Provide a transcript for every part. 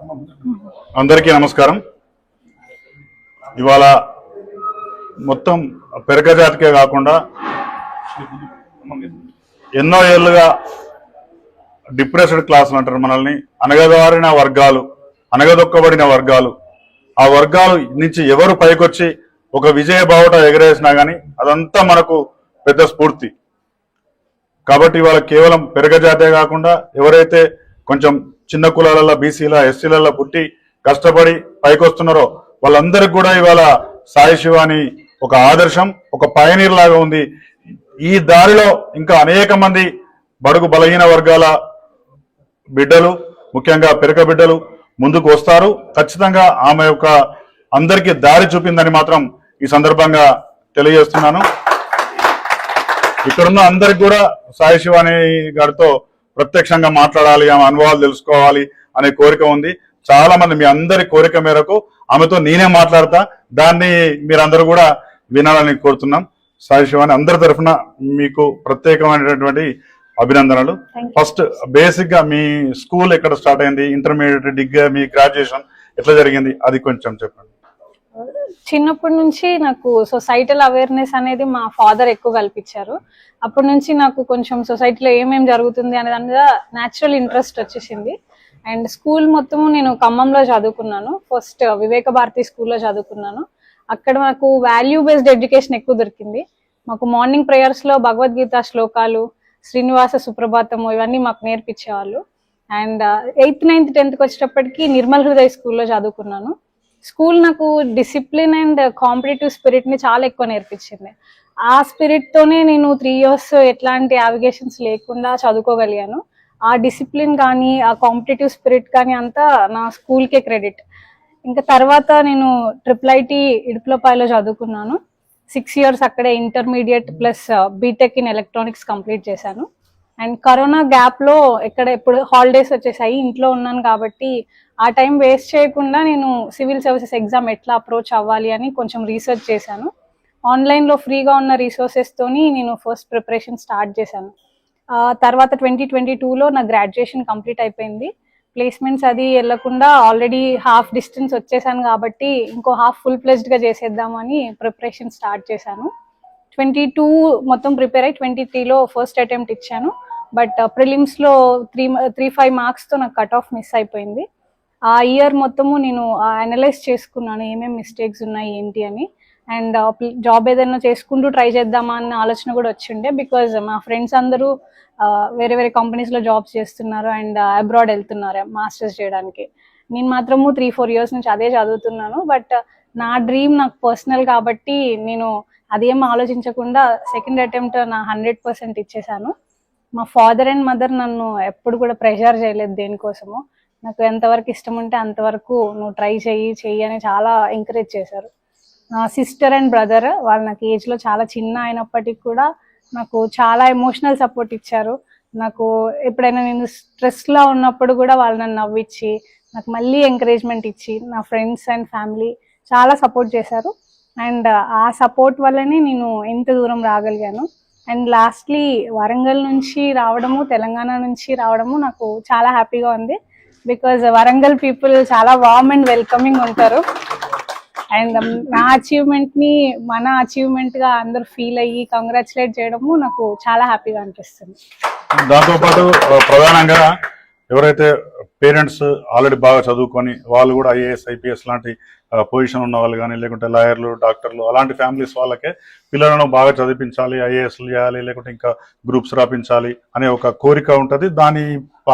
అందరికీ నమస్కారం. ఇవాళ మొత్తం పెరక జాతికే కాకుండా ఎన్నో ఏళ్ళుగా డిప్రెస్డ్ క్లాసులు అంటారు మనల్ని. అనగదారిన వర్గాలు అనగదొక్కబడిన వర్గాలు. ఆ వర్గాలు నుంచి ఎవరు పైకొచ్చి ఒక విజయ బావుట ఎగరేసినా కానీ అదంతా మనకు పెద్ద స్ఫూర్తి. కాబట్టి ఇవాళ కేవలం పెరగజాతే కాకుండా ఎవరైతే కొంచెం చిన్న కులాలలో బీసీల ఎస్సీలలో పుట్టి కష్టపడి పైకొస్తున్నారో వాళ్ళందరికీ కూడా ఇవాళ సాయి శివాని ఒక ఆదర్శం ఒక పయనీర్ లాగా ఉంది. ఈ దారిలో ఇంకా అనేక మంది బడుగు బలహీన వర్గాల బిడ్డలు ముఖ్యంగా పెరక బిడ్డలు ముందుకు వస్తారు. ఖచ్చితంగా ఆమె యొక్క అందరికీ దారి చూపిందని మాత్రం ఈ సందర్భంగా తెలియజేస్తున్నాను. ఇక్కడున్న అందరికి కూడా సాయి శివాని గారితో ప్రత్యక్షంగా మాట్లాడాలి ఆమె అనుభవాలు తెలుసుకోవాలి అనే కోరిక ఉంది. చాలా మంది మీ అందరి కోరిక మేరకు ఆమెతో నేనే మాట్లాడతా. దాన్ని మీరందరూ కూడా వినాలని కోరుతున్నాం. సాయి శివాని అందరి తరఫున మీకు ప్రత్యేకమైనటువంటి అభినందనలు. ఫస్ట్ బేసిక్గా మీ స్కూల్ ఎక్కడ స్టార్ట్ అయింది? ఇంటర్మీడియట్ డిగ్రీ మీ గ్రాడ్యుయేషన్ ఎట్లా జరిగింది? అది కొంచెం చెప్పండి. చిన్నప్పటి నుంచి నాకు సొసైటల్ అవేర్నెస్ అనేది మా ఫాదర్ ఎక్కువ కల్పించారు. అప్పటి నుంచి నాకు కొంచెం సొసైటీలో ఏమేమి జరుగుతుంది అనే దాని మీద న్యాచురల్ ఇంట్రెస్ట్ వచ్చేసింది. అండ్ స్కూల్ మొత్తము నేను ఖమ్మంలో చదువుకున్నాను. ఫస్ట్ uh, వివేక భారతి స్కూల్లో చదువుకున్నాను. అక్కడ నాకు వాల్యూ బేస్డ్ ఎడ్యుకేషన్ ఎక్కువ దొరికింది. మాకు మార్నింగ్ ప్రేయర్స్లో భగవద్గీత శ్లోకాలు శ్రీనివాస సుప్రభాతము ఇవన్నీ మాకు నేర్పించేవాళ్ళు. అండ్ ఎయిత్ నైన్త్ టెన్త్కి వచ్చేటప్పటికి నిర్మల్ హృదయ స్కూల్లో చదువుకున్నాను. స్కూల్ నాకు డిసిప్లిన్ అండ్ కాంపిటేటివ్ స్పిరిట్ని చాలా ఎక్కువ నేర్పించింది. ఆ స్పిరిట్తోనే నేను త్రీ ఇయర్స్ ఎట్లాంటి యావిగేషన్స్ లేకుండా చదువుకోగలిగాను. ఆ డిసిప్లిన్ కానీ ఆ కాంపిటేటివ్ స్పిరిట్ కానీ అంతా నా స్కూల్కే క్రెడిట్. ఇంకా తర్వాత నేను ట్రిపుల్ ఐటీ ఇడుపులపాయలో చదువుకున్నాను. సిక్స్ ఇయర్స్ అక్కడే intermediate plus BTech in electronics complete చేశాను. అండ్ కరోనా గ్యాప్లో ఇక్కడ ఎప్పుడు హాలిడేస్ వచ్చేసాయి. ఇంట్లో ఉన్నాను కాబట్టి ఆ టైం వేస్ట్ చేయకుండా నేను సివిల్ సర్వీసెస్ ఎగ్జామ్ ఎట్లా అప్రోచ్ అవ్వాలి అని కొంచెం రీసెర్చ్ చేశాను. ఆన్లైన్లో ఫ్రీగా ఉన్న రీసోర్సెస్తోని నేను ఫస్ట్ ప్రిపరేషన్ స్టార్ట్ చేశాను. తర్వాత ట్వంటీ ట్వంటీ టూలో నా గ్రాడ్యుయేషన్ కంప్లీట్ అయిపోయింది. ప్లేస్మెంట్స్ అది వెళ్ళకుండా ఆల్రెడీ హాఫ్ డిస్టెన్స్ వచ్చేసాను కాబట్టి ఇంకో హాఫ్ ఫుల్ ప్లెజ్డ్గా చేసేద్దామని ప్రిపరేషన్ స్టార్ట్ చేశాను. ట్వంటీ టూ మొత్తం ప్రిపేర్ అయ్యి ట్వంటీ త్రీలో ఫస్ట్ అటెంప్ట్ ఇచ్చాను. బట్ ప్రిలిమ్స్లో త్రీ త్రీ ఫైవ్ మార్క్స్తో నాకు కట్ ఆఫ్ మిస్ అయిపోయింది. ఆ ఇయర్ మొత్తము నేను అనలైజ్ చేసుకున్నాను ఏమేమి మిస్టేక్స్ ఉన్నాయి ఏంటి అని. అండ్ జాబ్ ఏదైనా చేసుకుంటూ ట్రై చేద్దామా అన్న ఆలోచన కూడా వచ్చిండే బికాజ్ మా ఫ్రెండ్స్ అందరూ వేరే వేరే కంపెనీస్లో జాబ్స్ చేస్తున్నారు అండ్ అబ్రాడ్ వెళ్తున్నారు మాస్టర్స్ చేయడానికి. నేను మాత్రము త్రీ ఫోర్ ఇయర్స్ నుంచి అదే చదువుతున్నాను బట్ నా డ్రీమ్ నాకు పర్సనల్ కాబట్టి నేను అదేం ఆలోచించకుండా సెకండ్ అటెంప్ట్ నా హండ్రెడ్ పర్సెంట్ ఇచ్చేసాను. మా ఫాదర్ అండ్ మదర్ నన్ను ఎప్పుడు కూడా ప్రెషర్ చేయలేదు దేనికోసము. నాకు ఎంతవరకు ఇష్టం ఉంటే అంతవరకు నువ్వు ట్రై చెయ్యి చెయ్యి అని చాలా ఎంకరేజ్ చేశారు. నా సిస్టర్ అండ్ బ్రదర్ వాళ్ళు నాకు ఏజ్లో చాలా చిన్న అయినప్పటికీ కూడా నాకు చాలా ఎమోషనల్ సపోర్ట్ ఇచ్చారు. నాకు ఎప్పుడైనా నేను స్ట్రెస్లో ఉన్నప్పుడు కూడా వాళ్ళు నన్ను నవ్విచ్చి నాకు మళ్ళీ ఎంకరేజ్మెంట్ ఇచ్చి నా ఫ్రెండ్స్ అండ్ ఫ్యామిలీ చాలా సపోర్ట్ చేశారు. అండ్ ఆ సపోర్ట్ వల్లనే నేను ఎంత దూరం రాగలిగాను. అండ్ లాస్ట్లీ వరంగల్ నుంచి రావడము తెలంగాణ నుంచి రావడము నాకు చాలా హ్యాపీగా ఉంది. బికాజ్ వరంగల్ పీపుల్ చాలా వార్మ్ అండ్ వెల్కమింగ్ ఉంటారు. అండ్ um, నా అచీవ్మెంట్ని మన అచీవ్మెంట్గా అందరు ఫీల్ అయ్యి కంగ్రాచులేట్ చేయడము నాకు చాలా హ్యాపీగా అనిపిస్తుంది. దాంతోపాటు ప్రధానంగా ఎవరైతే పేరెంట్స్ ఆల్రెడీ బాగా చదువుకొని వాళ్ళు కూడా ఐఏఎస్ ఐపీఎస్ లాంటి పొజిషన్ ఉన్న వాళ్ళు కానీ లేకుంటే లాయర్లు డాక్టర్లు అలాంటి ఫ్యామిలీస్ వాళ్ళకే పిల్లలను బాగా చదివించాలి ఐఏఎస్లు చేయాలి లేకుంటే ఇంకా గ్రూప్స్ రాపించాలి అనే ఒక కోరిక ఉంటుంది. దాని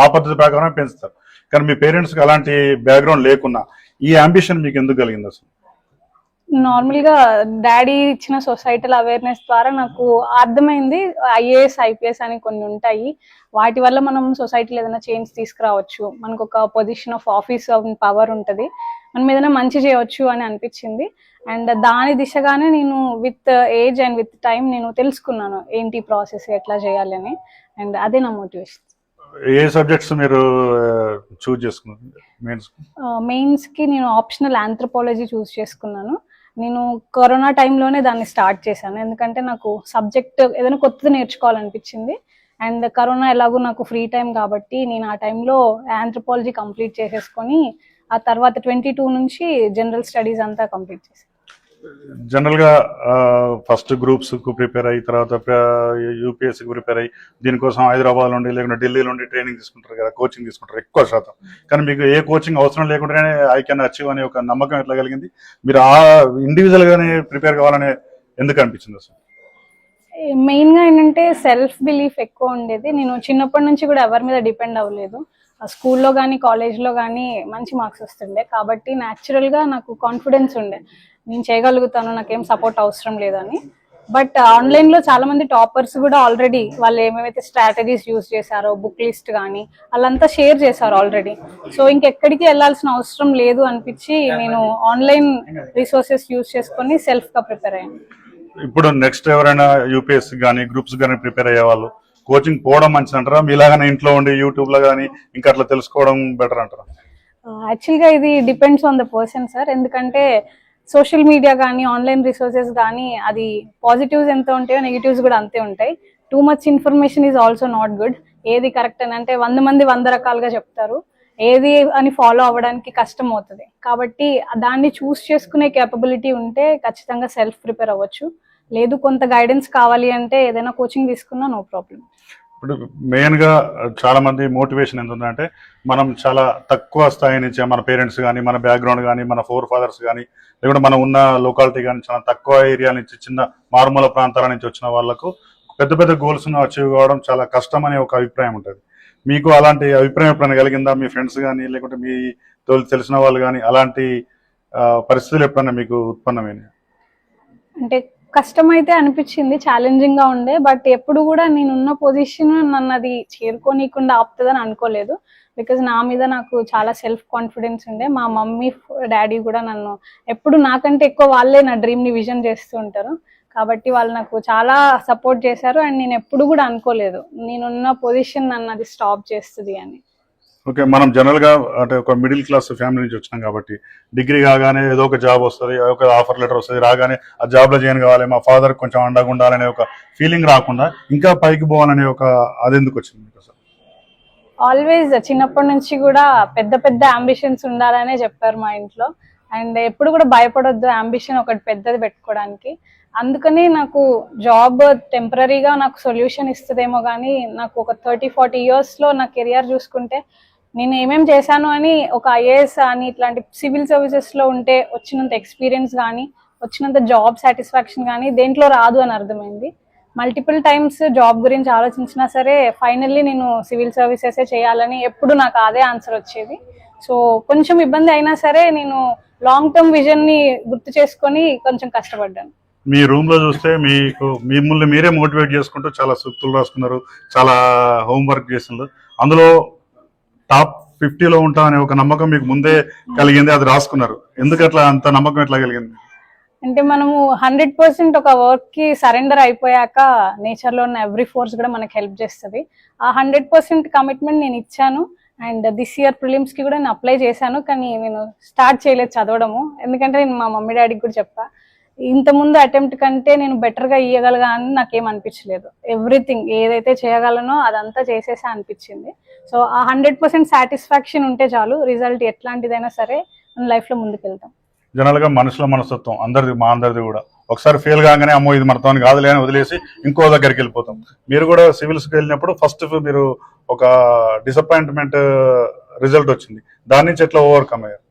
ఆ పద్ధతి ప్రకారం పెంచుతారు. కానీ మీ పేరెంట్స్కి అలాంటి బ్యాక్గ్రౌండ్ లేకున్నా ఈ అంబిషన్ మీకు ఎందుకు కలిగింది అసలు? నార్మల్గా డాడీ ఇచ్చిన సొసైటల్ అవేర్నెస్ ద్వారా నాకు అర్థమైంది ఐఏఎస్ ఐపీఎస్ అని కొన్ని ఉంటాయి. వాటి వల్ల మనం సొసైటీలో ఏదైనా చేంజ్ తీసుకురావచ్చు. మనకు ఒక పొజిషన్ ఆఫ్ ఆఫీస్ పవర్ ఉంటుంది. మనం ఏదైనా మంచి చేయవచ్చు అని అనిపించింది. అండ్ దాని దిశగానే నేను with age and with time నేను తెలుసుకున్నాను ఏంటి ప్రాసెస్ ఎట్లా చేయాలి అని. అండ్ అదే నా మోటివేషన్ ఏ సబ్జెక్ట్స్ మీరు చూజ్ చేసుకున్నారు? మెయిన్స్ మెయిన్స్కి నేను ఆప్షనల్ ఆంథ్రపాలజీ చూస్ చేసుకున్నాను. నేను కరోనా టైంలోనే దాన్ని స్టార్ట్ చేశాను. ఎందుకంటే నాకు సబ్జెక్ట్ ఏదైనా కొత్తది నేర్చుకోవాలనిపించింది. అండ్ కరోనా ఎలాగో నాకు ఫ్రీ టైం కాబట్టి నేను ఆ టైంలో ఆంథ్రపాలజీ కంప్లీట్ చేసేసుకొని ఆ తర్వాత ట్వంటీ టూ నుంచి జనరల్ స్టడీస్ అంతా కంప్లీట్ చేశాను. జనరల్గా ఫస్ట్ గ్రూప్స్కు ప్రిపేర్ అయ్యి తర్వాత యూపీఎస్సీకి ప్రిపేర్ అయ్యి దీనికోసం హైదరాబాద్ నుండి లేకుంటే ఢిల్లీ నుండి ట్రైనింగ్ తీసుకుంటారు కదా కోచింగ్ తీసుకుంటారు ఎక్కువ శాతం. కానీ మీకు ఏ కోచింగ్ అవసరం లేకుండానే ఐ కెన్ అచీవ్ అనే ఒక నమ్మకం ఎట్లా కలిగింది? మీరు ఆ ఇండివిజువల్గానే ప్రిపేర్ కావాలని ఎందుకు అనిపించింది అసలు? మెయిన్గా ఏంటంటే సెల్ఫ్ బిలీఫ్ ఎక్కువ ఉండేది. నేను చిన్నప్పటి నుంచి కూడా ఎవరి మీద డిపెండ్ అవ్వలేదు. స్కూల్లో కానీ కాలేజ్లో కానీ మంచి మార్క్స్ వస్తుండే. కాబట్టి న్యాచురల్గా నాకు కాన్ఫిడెన్స్ ఉండే. నేను చేయగలుగుతాను నాకేం సపోర్ట్ అవసరం లేదని. బట్ ఆన్లైన్లో చాలా మంది టాపర్స్ కూడా ఆల్రెడీ వాళ్ళు ఏమేమైతే స్ట్రాటజీస్ యూస్ చేశారో బుక్ లిస్ట్ కానీ వాళ్ళంతా షేర్ చేశారు ఆల్రెడీ సో ఇంకెక్కడికి వెళ్ళాల్సిన అవసరం లేదు అనిపించి నేను ఆన్లైన్ రిసోర్సెస్ యూస్ చేసుకొని సెల్ఫ్గా ప్రిపేర్ అయ్యాను. ఇప్పుడు నెక్స్ట్ ఎవరైనా యూపీఎస్సీ కానీ గ్రూప్స్ కానీ ప్రిపేర్ అయ్యే వాళ్ళు కోచింగ్ పోవడం మంచిది అంటారా మీలాగానే ఇంట్లో ఉండి యూట్యూబ్లో కానీ ఇంకా అట్లా తెలుసుకోవడం బెటర్ అంటారా? యాక్చువల్గా ఇది depends on the person sir ఎందుకంటే సోషల్ మీడియా కానీ ఆన్లైన్ రిసోర్సెస్ కానీ అది పాజిటివ్స్ ఎంత ఉంటాయో నెగిటివ్స్ కూడా అంతే ఉంటాయి. Too much information is also not good ఏది కరెక్ట్ అని అంటే వంద మంది వంద రకాలుగా చెప్తారు. ఏది అని ఫాలో అవ్వడానికి కష్టం అవుతుంది. కాబట్టి దాన్ని చూస్ చేసుకునే కేపబిలిటీ ఉంటే ఖచ్చితంగా సెల్ఫ్ ప్రిపేర్ అవ్వచ్చు. లేదు కొంత గైడెన్స్ కావాలి అంటే ఏదైనా కోచింగ్ తీసుకున్నా నో ప్రాబ్లం ఇప్పుడు మెయిన్గా చాలామంది మోటివేషన్ ఎంత ఉందంటే మనం చాలా తక్కువ స్థాయి నుంచి మన పేరెంట్స్ కానీ మన బ్యాక్గ్రౌండ్ కానీ మన ఫోర్ ఫాదర్స్ కానీ లేకుంటే మనం ఉన్న లొకాలిటీ కానీ చాలా తక్కువ ఏరియా నుంచి చిన్న మారుమూల ప్రాంతాల నుంచి వచ్చిన వాళ్ళకు పెద్ద పెద్ద గోల్స్ అచీవ్ కావడం చాలా కష్టం అనే ఒక అభిప్రాయం ఉంటుంది. మీకు అలాంటి అభిప్రాయం ఎప్పుడైనా కలిగిందా? మీ ఫ్రెండ్స్ కానీ లేకుంటే మీ తోలు తెలిసిన వాళ్ళు కానీ అలాంటి పరిస్థితులు ఎప్పుడైనా మీకు ఉత్పన్నమైనవి అంటే కష్టమైతే అనిపించింది ఛాలెంజింగ్గా ఉండే బట్ ఎప్పుడు కూడా నేను ఉన్న పొజిషన్ నన్ను అది చేరుకోనీయకుండా ఆపుతుందని అనుకోలేదు. బికాజ్ నా మీద నాకు చాలా సెల్ఫ్ కాన్ఫిడెన్స్ ఉండే. మా మమ్మీ డాడీ కూడా నన్ను ఎప్పుడు నాకంటే ఎక్కువ వాళ్ళే నా డ్రీమ్ని విజన్ చేస్తూ ఉంటారు. కాబట్టి వాళ్ళు నాకు చాలా సపోర్ట్ చేశారు. అండ్ నేను ఎప్పుడు కూడా అనుకోలేదు. నేనున్న పొజిషన్ నన్ను అది స్టాప్ చేస్తుంది అని. ఓకే మనం జనరల్గా అంటే ఒక మిడిల్ క్లాస్ ఫ్యామిలీ నుంచి వచ్చినాం కాబట్టి డిగ్రీ కాగానే ఏదో ఒక జాబ్ వస్తుంది ఏదో ఒక ఆఫర్ లెటర్ వస్తుంది రాగానే ఆ జాబ్లో జాయిన్ కావాలి మా ఫాదర్ కొంచెం అండగా ఉండాలనే ఒక ఫీలింగ్ రాకుండా ఇంకా పైకి పోవాలనే ఒక అది ఎందుకు వచ్చింది మీకు ఆల్వేస్ చిన్నప్పటి నుంచి కూడా పెద్ద పెద్ద అంబిషన్స్ ఉండాలనే చెప్పారు మా ఇంట్లో. అండ్ ఎప్పుడు కూడా భయపడొద్దు అంబిషన్ ఒకటి పెద్దది పెట్టుకోవడానికి. అందుకని నాకు జాబ్ టెంపరీగా నాకు సొల్యూషన్ ఇస్తుందేమో కానీ నాకు ఒక థర్టీ ఫార్టీ ఇయర్స్లో నా కెరియర్ చూసుకుంటే నేను ఏమేం చేశాను అని ఒక ఐఏఎస్ అని ఇట్లాంటి సివిల్ సర్వీసెస్లో ఉంటే వచ్చినంత ఎక్స్పీరియన్స్ కానీ వచ్చినంత జాబ్ సాటిస్ఫాక్షన్ కానీ దేంట్లో రాదు అని అర్థమైంది. మల్టిపుల్ టైమ్స్ జాబ్ గురించి ఆలోచించినా సరే ఫైనల్లీ నేను సివిల్ సర్వీసెస్ చేయాలని ఎప్పుడు నాకు అదే ఆన్సర్ వచ్చేది. సో కొంచెం ఇబ్బంది అయినా సరే నేను లాంగ్ టర్మ్ విజన్ని గుర్తు చేసుకొని కొంచెం కష్టపడ్డాను. మీ రూమ్లో చూస్తే మీకు మిమ్మల్ని మీరే మోటివేట్ చేసుకుంటూ చాలా సూక్తులు రాసుకున్నారు చాలా హోంవర్క్ చేసినారు అందులో టాప్ ఫిఫ్టీలో ఉంటాం అనే ఒక నమ్మకం మీకు ముందే కలిగింది అది రాసుకున్నారు. ఎందుకు అట్లా అంత నమ్మకం ఎట్లా కలిగింది? అంటే మనము హండ్రెడ్ పర్సెంట్ ఒక వర్క్కి సరెండర్ అయిపోయాక నేచర్లో ఉన్న ఎవ్రీ ఫోర్స్ కూడా మనకి హెల్ప్ చేస్తుంది. ఆ హండ్రెడ్ పర్సెంట్ కమిట్మెంట్ నేను ఇచ్చాను. అండ్ దిస్ ఇయర్ ప్రిలిమ్స్కి కూడా నేను అప్లై చేశాను. కానీ నేను స్టార్ట్ చేయలేదు చదవడము. ఎందుకంటే నేను మా మమ్మీ డాడీకి కూడా చెప్పా. ఇంత ముందు అటెంప్ట్ కంటే నేను బెటర్గా ఇవ్వగలగా అని నాకేం అనిపించలేదు. ఎవ్రీథింగ్ ఏదైతే చేయగలనో అదంతా చేసేసా అనిపించింది. సో ఆ హండ్రెడ్ పర్సెంట్ సాటిస్ఫాక్షన్ ఉంటే చాలు రిజల్ట్ ఎట్లాంటిదైనా సరే మన లైఫ్లో ముందుకెళ్తాం. జనరల్గా మనుషుల మనస్తత్వం అందరిది మా అందరిది కూడా. ఒకసారి ఫెయిల్ కాగానే అమ్మో ఇది మనతో కాదులే అని వదిలేసి ఇంకో దగ్గరికి వెళ్ళిపోతాం. మీరు కూడా సివిల్స్కి వెళ్ళినప్పుడు ఫస్ట్ మీరు ఒక డిసప్పాయింట్మెంట్ రిజల్ట్ uh, వచ్చింది. దాని నుంచి ఎట్లా ఓవర్కమ్ అయ్యారు?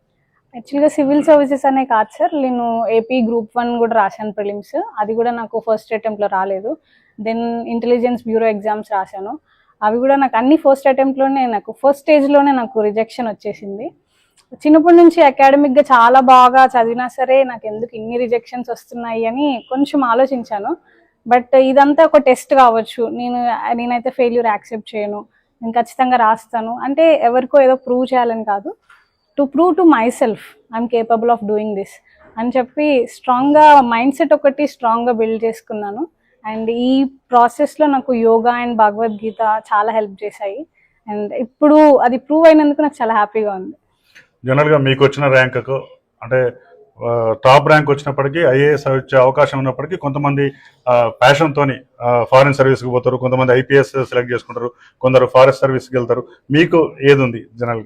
యాక్చువల్గా సివిల్ సర్వీసెస్ అనే కాదు సార్. నేను ఏపీ గ్రూప్ వన్ కూడా రాశాను ప్రిలిమ్స్. అది కూడా నాకు ఫస్ట్ అటెంప్ట్లో రాలేదు. దెన్ ఇంటెలిజెన్స్ బ్యూరో ఎగ్జామ్స్ రాశాను. అవి కూడా నాకు అన్ని ఫస్ట్ అటెంప్ట్లోనే నాకు ఫస్ట్ స్టేజ్లోనే నాకు రిజెక్షన్ వచ్చేసింది. చిన్నప్పటి నుంచి అకాడమిక్గా చాలా బాగా చదివినా సరే నాకు ఎందుకు ఇన్ని రిజెక్షన్స్ వస్తున్నాయి అని కొంచెం ఆలోచించాను. బట్ ఇదంతా ఒక టెస్ట్ కావచ్చు. నేను నేనైతే ఫెయిల్యూర్ యాక్సెప్ట్ చేయను. నేను ఖచ్చితంగా రాస్తాను. అంటే ఎవరికో ఏదో ప్రూవ్ చేయాలని కాదు. To prove to myself I'm capable of doing this అని చెప్పి స్ట్రాంగ్గా మైండ్ సెట్ ఒకటి స్ట్రాంగ్గా బిల్డ్ చేసుకున్నాను. అండ్ ఈ ప్రాసెస్లో నాకు యోగా అండ్ భగవద్గీత చాలా హెల్ప్ చేశాయి. అండ్ ఇప్పుడు అది ప్రూవ్ అయినందుకు నాకు చాలా హ్యాపీగా ఉంది. జనరల్గా మీకు వచ్చిన ర్యాంక్ అంటే టాప్ ర్యాంక్ వచ్చినప్పటికీ ఐఏఎస్ వచ్చే అవకాశం ఉన్నప్పటికీ కొంతమంది ప్యాషన్తోని ఫారిన్ సర్వీస్కి పోతారు కొంతమంది ఐపీఎస్ సెలెక్ట్ చేసుకుంటారు కొందరు ఫారెస్ట్ సర్వీస్కి వెళ్తారు. మీకు ఏది ఉంది జనరల్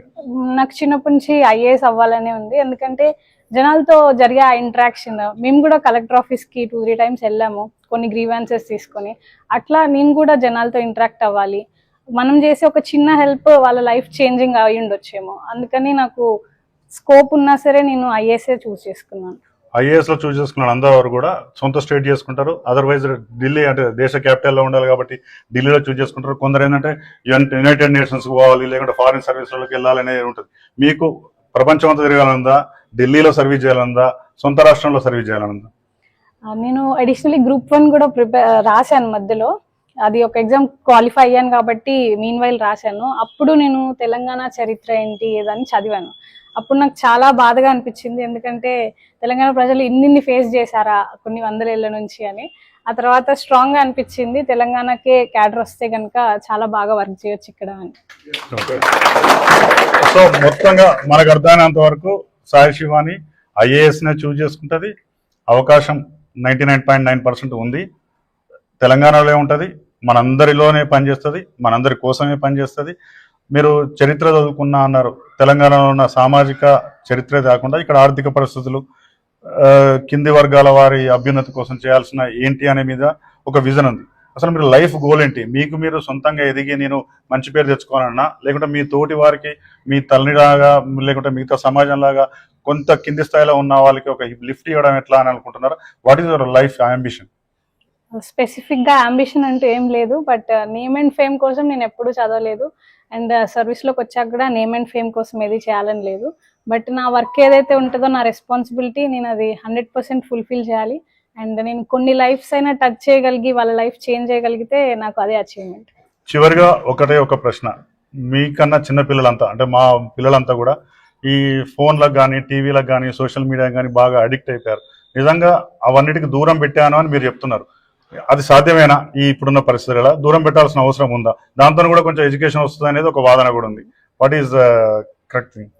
నాకు చిన్నప్పటి నుంచి ఐఏఎస్ అవ్వాలనే ఉంది. ఎందుకంటే జనాలతో జరిగే ఆ ఇంట్రాక్షన్ మేము కూడా కలెక్టర్ ఆఫీస్కి టూ త్రీ టైమ్స్ వెళ్ళాము కొన్ని గ్రీవెన్సెస్ తీసుకొని. అట్లా నేను కూడా జనాలతో ఇంటరాక్ట్ అవ్వాలి. మనం చేసే ఒక చిన్న హెల్ప్ వాళ్ళ లైఫ్ చేంజింగ్ అయి ఉండొచ్చేమో అందుకని నాకు స్కోప్ ఉన్నా సరే నేను ఐఏఎస్ఏ చూస్ చేసుకున్నాను. ఐఏఎస్లో చూస్ చేసుకున్న అందరూ కూడా సొంత స్టేట్ చేసుకుంటారు. అదర్వైజ్ ఢిల్లీ అంటే దేశ capital లో ఉండాలి కాబట్టి ఢిల్లీలో చూస్ చేసుకుంటారు. కొందరు ఏంటంటే యునైటెడ్ నేషన్స్ పోవాలి లేకుంటే ఫారిన్ సర్వీస్లోకి వెళ్ళాలనేది ఉంటుంది. మీకు ప్రపంచం అంతా తిరగాలనుందా ఢిల్లీలో సర్వీస్ చేయాలనుందా సొంత రాష్ట్రంలో సర్వీస్ చేయాలనుందా ఆ, నేను అడిషనల్లీ గ్రూప్ వన్ కూడా ప్రిపేర్ రాశాను మధ్యలో. అది ఒక ఎగ్జామ్ క్వాలిఫై అయ్యాను కాబట్టి మీన్ వైల్ రాశాను. అప్పుడు నేను తెలంగాణ చరిత్ర ఏంటి ఏదని చదివాను. అప్పుడు నాకు చాలా బాధగా అనిపించింది. ఎందుకంటే తెలంగాణ ప్రజలు ఇన్నిన్ని ఫేస్ చేశారా కొన్ని వందల ఏళ్ళ నుంచి అని. ఆ తర్వాత స్ట్రాంగ్గా అనిపించింది. తెలంగాణకే క్యాడర్ వస్తే కనుక చాలా బాగా వర్క్ చేయొచ్చు ఇక్కడ అని. సో మొత్తంగా మనకు అర్థమైనంత వరకు సాయి శివాని ఐఏఎస్ చూజ్ చేసుకుంటుంది. చేసుకుంటది అవకాశం ninety nine point nine percent ఉంది. తెలంగాణలో ఉంటుంది. మనందరిలోనే పనిచేస్తుంది. మనందరి కోసమే పనిచేస్తుంది. మీరు చరిత్ర చదువుకున్నా అన్నారు. తెలంగాణలో ఉన్న సామాజిక చరిత్ర కాకుండా ఇక్కడ ఆర్థిక పరిస్థితులు కింది వర్గాల వారి అభ్యున్నతి కోసం చేయాల్సిన ఏంటి అనే మీద ఒక విజన్ ఉంది. అసలు మీరు లైఫ్ గోల్ ఏంటి? మీకు మీరు సొంతంగా ఎదిగి నేను మంచి పేరు తెచ్చుకోవాలన్నా లేకుంటే మీ తోటి వారికి మీ తల్లిలాగా లేకుంటే మిగతా సమాజం లాగా కొంత కింది స్థాయిలో ఉన్న వాళ్ళకి ఒక లిఫ్ట్ ఇవ్వడం ఎట్లా అని అనుకుంటున్నారు? What is your life ambition స్పెసిఫిక్గా అంబిషన్ అంటూ ఏం లేదు బట్ నేమ్ అండ్ ఫేమ్ కోసం నేను ఎప్పుడూ చదవలేదు. అండ్ సర్వీస్లోకి వచ్చాక కూడా నేమ్ అండ్ ఫేమ్ కోసం ఏది చేయాలని లేదు. బట్ నా వర్క్ ఏదైతే ఉంటుందో నా రెస్పాన్సిబిలిటీ నేను అది హండ్రెడ్ పర్సెంట్ ఫుల్ఫిల్ చేయాలి. అండ్ నేను కొన్ని లైఫ్స్ అయినా టచ్ చేయగలిగి వాళ్ళ లైఫ్ చేంజ్ చేయగలిగితే నాకు అదే అచీవ్మెంట్ చివరిగా ఒకటే ఒక ప్రశ్న. మీకన్నా చిన్న పిల్లలంతా అంటే మా పిల్లలంతా కూడా ఈ ఫోన్లకు కానీ టీవీలకు కానీ సోషల్ మీడియా కానీ బాగా అడిక్ట్ అయిపోయారు. నిజంగా అవన్నిటికి దూరం పెట్టాను అని మీరు చెప్తున్నారు. అది సాధ్యమేనా? ఈ ఇప్పుడున్న పరిస్థితులలో దూరం పెట్టాల్సిన అవసరం ఉందా? దాంతో కూడా కొంచెం ఎడ్యుకేషన్ వస్తుంది అనేది ఒక వాదన కూడా ఉంది. వాట్ ఈస్ కరెక్ట్ థింగ్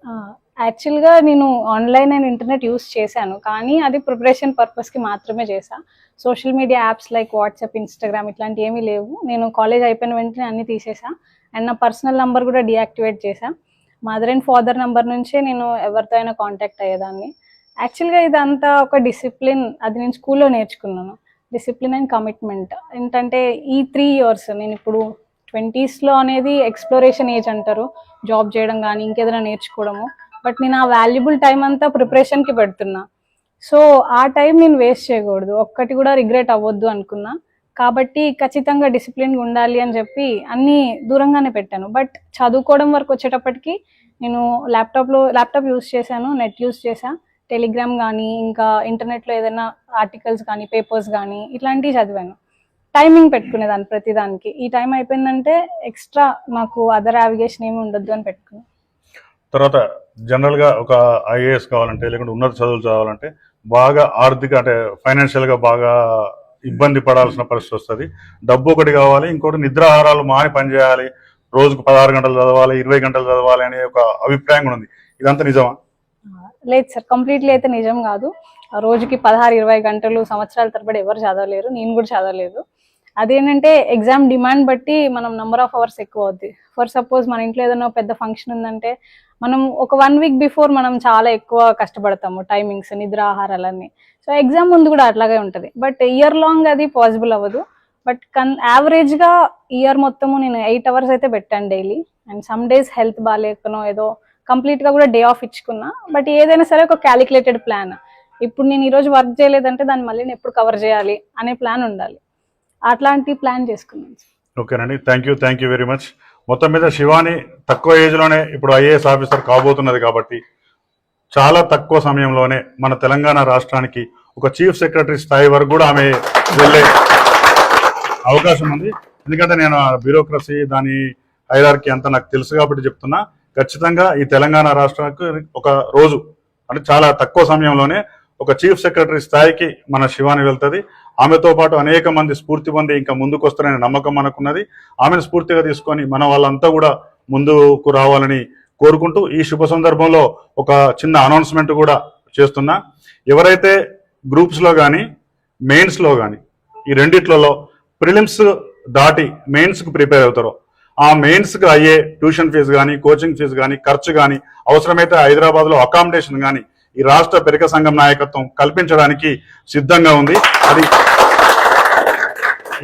యాక్చువల్గా నేను ఆన్లైన్ అండ్ ఇంటర్నెట్ యూస్ చేశాను కానీ అది ప్రిపరేషన్ పర్పస్కి మాత్రమే చేసా social media apps like WhatsApp Instagram ఇట్లాంటివి ఏమీ లేవు. నేను కాలేజ్ అయిపోయిన వెంటనే అన్ని తీసేసా అండ్ నా పర్సనల్ నంబర్ కూడా డియాక్టివేట్ చేశా. మదర్ అండ్ ఫాదర్ నంబర్ నుంచే నేను ఎవరితో అయినా కాంటాక్ట్ అయ్యేదాన్ని. యాక్చువల్గా ఇదంతా ఒక డిసిప్లిన్ అది నేను స్కూల్లో నేర్చుకున్నాను. డిసిప్లిన్ అండ్ కమిట్మెంట్ ఏంటంటే ఈ త్రీ ఇయర్స్ నేను ఇప్పుడు ట్వంటీస్లో అనేది ఎక్స్ప్లోరేషన్ ఏజ్ అంటారు. జాబ్ చేయడం కానీ ఇంకేదైనా నేర్చుకోవడము. బట్ నేను ఆ వాల్యుబుల్ టైం అంతా ప్రిపరేషన్కి పెడుతున్నా. సో ఆ టైం నేను వేస్ట్ చేయకూడదు. ఒక్కటి కూడా రిగ్రెట్ అవ్వద్దు అనుకున్నా. కాబట్టి ఖచ్చితంగా డిసిప్లిన్గా ఉండాలి అని చెప్పి అన్ని దూరంగానే పెట్టాను. బట్ చదువుకోవడం వరకు వచ్చేటప్పటికి నేను ల్యాప్టాప్లో ల్యాప్టాప్ యూస్ చేశాను నెట్ యూస్ చేశా. టెలిగ్రామ్ కానీ ఇంకా ఇంటర్నెట్లో ఏదైనా ఆర్టికల్స్ కానీ పేపర్స్ కానీ ఇట్లాంటివి చదివాను. టైమింగ్ పెట్టుకునేదాన్ని ప్రతిదానికి ఈ టైం అయిపోయిందంటే ఎక్స్ట్రా నాకు అదర్ యావిగేషన్ ఏమి ఉండొద్దు అని పెట్టుకున్నాను తర్వాత జనరల్గా ఒక ఐఏఎస్ కావాలంటే లేకుంటే ఉన్నత చదువులు చదవాలంటే బాగా ఆర్థిక అంటే ఫైనాన్షియల్గా బాగా ఇబ్బంది పడాల్సిన పరిస్థితి వస్తుంది. డబ్బు ఒకటి కావాలి ఇంకోటి నిద్రాహారాలు మాని పని చేయాలి. రోజుకు పదహారు గంటలు చదవాలి ఇరవై గంటలు చదవాలి అనే ఒక అభిప్రాయం కూడా ఉంది. ఇదంతా నిజమా? లేదు సార్ కంప్లీట్లీ అయితే నిజం కాదు. ఆ రోజుకి పదహారు ఇరవై గంటలు సంవత్సరాల తరబడి ఎవరు చదవలేరు నేను కూడా చదవలేదు. అదేంటంటే ఎగ్జామ్ డిమాండ్ బట్టి మనం నెంబర్ ఆఫ్ అవర్స్ ఎక్కువ అవుద్ది. ఫర్ సపోజ్ మన ఇంట్లో ఏదైనా పెద్ద ఫంక్షన్ ఉందంటే మనం ఒక వన్ వీక్ బిఫోర్ మనం చాలా ఎక్కువ కష్టపడతాము టైమింగ్స్ నిద్ర ఆహారాలన్నీ. సో ఎగ్జామ్ ముందు కూడా అట్లాగే ఉంటుంది. బట్ ఇయర్ లాంగ్ అది పాసిబుల్ అవ్వదు. బట్ కన్ యావరేజ్గా ఇయర్ మొత్తము నేను ఎయిట్ అవర్స్ అయితే పెట్టాను daily and some days health బాగాలేకనో ఏదో కంప్లీట్గా కూడా డే ఆఫ్ ఇచ్చుకున్నా. బట్ ఏదైనా సరే ఒక క్యాలిక్యులేటెడ్ ప్లాన్. ఇప్పుడు నేను ఈ రోజు వర్క్ చేయలేదంటే దాన్ని మళ్ళీ నేను ఎప్పుడు కవర్ చేయాలి అనే ప్లాన్ ఉండాలి. అట్లాంటి ప్లాన్ చేసుకున్నాను ఓకేనండి thank you thank you very much మొత్తం మీద శివాని తక్కువ ఏజ్లోనే ఇప్పుడు ఐఏఎస్ ఆఫీసర్ కాబోతున్నది కాబట్టి చాలా తక్కువ సమయంలోనే మన తెలంగాణ రాష్ట్రానికి ఒక చీఫ్ సెక్రటరీ స్థాయి వరకు కూడా ఆమె వెళ్ళే అవకాశం ఉంది. ఎందుకంటే నేను బ్యూరోక్రసీ దాని హైరార్కీ అంతా నాకు తెలుసు కాబట్టి చెప్తున్నా. ఖచ్చితంగా ఈ తెలంగాణ రాష్ట్రానికి ఒక రోజు అంటే చాలా తక్కువ సమయంలోనే ఒక చీఫ్ సెక్రటరీ స్థాయికి మన శివాని వెళ్తుంది. ఆమెతో పాటు అనేక మంది స్ఫూర్తి పొంది ఇంకా ముందుకు వస్తారనే నమ్మకం మనకున్నది. ఆమెను స్ఫూర్తిగా తీసుకొని మన వాళ్ళంతా కూడా ముందుకు రావాలని కోరుకుంటూ ఈ శుభ సందర్భంలో ఒక చిన్న అనౌన్స్మెంట్ కూడా చేస్తున్నా. ఎవరైతే గ్రూప్స్లో కానీ మెయిన్స్లో కానీ ఈ రెండిట్లలో ప్రిలిమ్స్ దాటి మెయిన్స్కు ప్రిపేర్ అవుతారో ఆ మెయిన్స్కి అయ్యే ట్యూషన్ ఫీజు కానీ కోచింగ్ ఫీజు కానీ ఖర్చు కానీ అవసరమైతే హైదరాబాద్లో అకామిడేషన్ కానీ ఈ రాష్ట్ర పెరిక సంఘం నాయకత్వం కల్పించడానికి సిద్ధంగా ఉంది. అది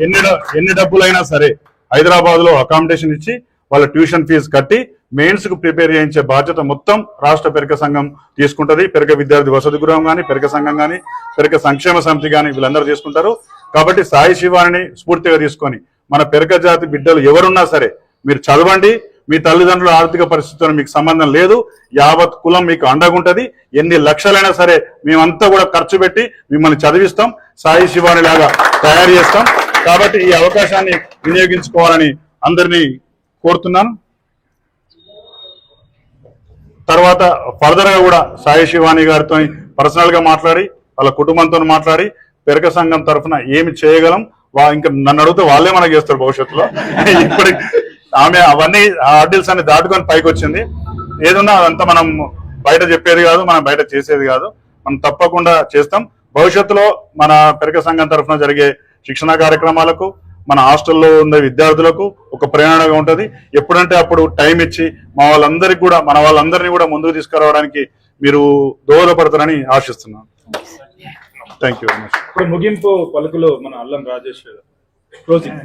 ఎన్ని ఎన్ని డబ్బులైనా సరే హైదరాబాద్లో అకామిడేషన్ ఇచ్చి వాళ్ళ ట్యూషన్ ఫీజు కట్టి మెయిన్స్కు ప్రిపేర్ చేయించే బాధ్యత మొత్తం రాష్ట్ర పెరక సంఘం తీసుకుంటది. పెరిక విద్యార్థి వసతి గృహం కానీ పెరిక సంఘం కానీ పెరిక సంక్షేమ సమితి కానీ వీళ్ళందరూ తీసుకుంటారు. కాబట్టి సాయి శివాని స్ఫూర్తిగా తీసుకొని మన పెరక జాతి బిడ్డలు ఎవరున్నా సరే మీరు చదవండి. మీ తల్లిదండ్రుల ఆర్థిక పరిస్థితులను మీకు సంబంధం లేదు. యావత్ కులం మీకు అండగుంటది. ఎన్ని లక్షలైనా సరే మేమంతా కూడా ఖర్చు పెట్టి మిమ్మల్ని చదివిస్తాం. సాయి శివాని లాగా తయారు చేస్తాం. కాబట్టి ఈ అవకాశాన్ని వినియోగించుకోవాలని అందరినీ కోరుతున్నాను. తర్వాత ఫర్దర్గా కూడా సాయి శివాని గారితో పర్సనల్గా మాట్లాడి వాళ్ళ కుటుంబంతో మాట్లాడి పెరక సంఘం తరఫున ఏమి చేయగలం? వా ఇంకా నన్ను అడిగితే వాళ్ళే మనకు చేస్తారు భవిష్యత్తులో. ఇప్పటికి ఆమె అవన్నీ ఆర్డిల్స్ అన్ని దాటుకొని పైకి వచ్చింది. ఏదున్నా అదంతా మనం బయట చెప్పేది కాదు మనం బయట చేసేది కాదు. మనం తప్పకుండా చేస్తాం. భవిష్యత్తులో మన పెరక సంఘం తరఫున జరిగే శిక్షణ కార్యక్రమాలకు మన హాస్టల్లో ఉన్న విద్యార్థులకు ఒక ప్రేరణగా ఉంటది. ఎప్పుడంటే అప్పుడు టైం ఇచ్చి మా వాళ్ళందరికీ కూడా మన వాళ్ళందరినీ కూడా ముందుకు తీసుకురావడానికి మీరు దోహదపడతారని ఆశిస్తున్నాను. థ్యాంక్ యూ వెరీ మచ్ ఇప్పుడు ముగింపు పలుకులు మన అల్లం రాజేష్. క్లోజింగ్